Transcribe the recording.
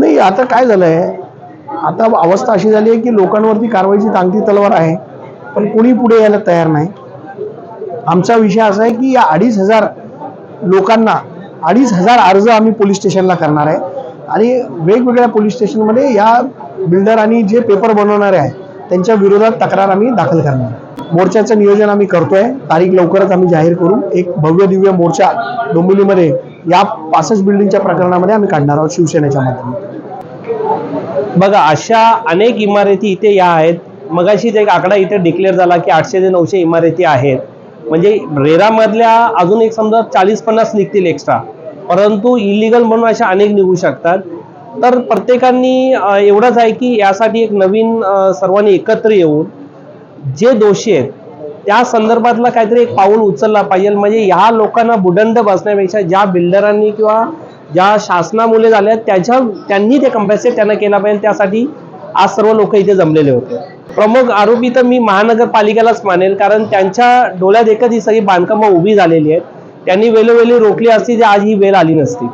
नाही आता काय झालंय? आता अवस्था अशी झाली आहे की लोकांवरती कारवाईची टांगती तलवार आहे पण कोणी पुढे यायला तयार नाही. आमचा विषय असा आहे की या अडीच हजार लोकांना अडीच हजार अर्ज आम्ही पोलीस स्टेशनला करणार आहे. आणि वेगवेगळ्या पोलीस स्टेशनमध्ये या बिल्डर आणि जे पेपर बनवणारे आहेत त्यांच्या विरोधात तक्रार आम्ही दाखल करणार. मोर्चाचं नियोजन आम्ही करतोय. तारीख लवकरच आम्ही जाहीर करू. एक भव्य दिव्य मोर्चा डोंबिवलीमध्ये या पासष्ट बिल्डिंगच्या प्रकरणामध्ये आम्ही काढणार आहोत शिवसेनेच्या माध्यमातून. बघा अशा अनेक इमारती इथे या आहेत. मगाशीच एक आकडा इथे डिक्लेअर झाला की आठशे ते नऊशे इमारती आहेत. म्हणजे रेरामधल्या अजून एक समजा चाळीस पन्नास निघतील एक्स्ट्रा परंतु इलिगल म्हणून अशा अनेक निघू शकतात. तर प्रत्येकांनी एवढंच आहे की यासाठी एक नवीन सर्वांनी एकत्र येऊन जे दोषी आहेत त्या संदर्भातला काहीतरी एक पाऊल उचलला पाहिजे. म्हणजे ह्या लोकांना बुडंड बसण्यापेक्षा ज्या बिल्डरांनी किंवा ज्या शासनामुळे झाल्या त्याच्या त्यांनी ते कंपॅसेट त्यांना केला पाहिजे. त्यासाठी आज सर्व लोक इथे जमलेले होते. प्रमुख आरोपी तर मी महानगरपालिकेलाच मानेल कारण त्यांच्या डोळ्यात एकच ही सगळी बांधकामं उभी झालेली आहेत. त्यांनी वेळोवेळी रोखली असती तर आज ही वेळ आली नसती.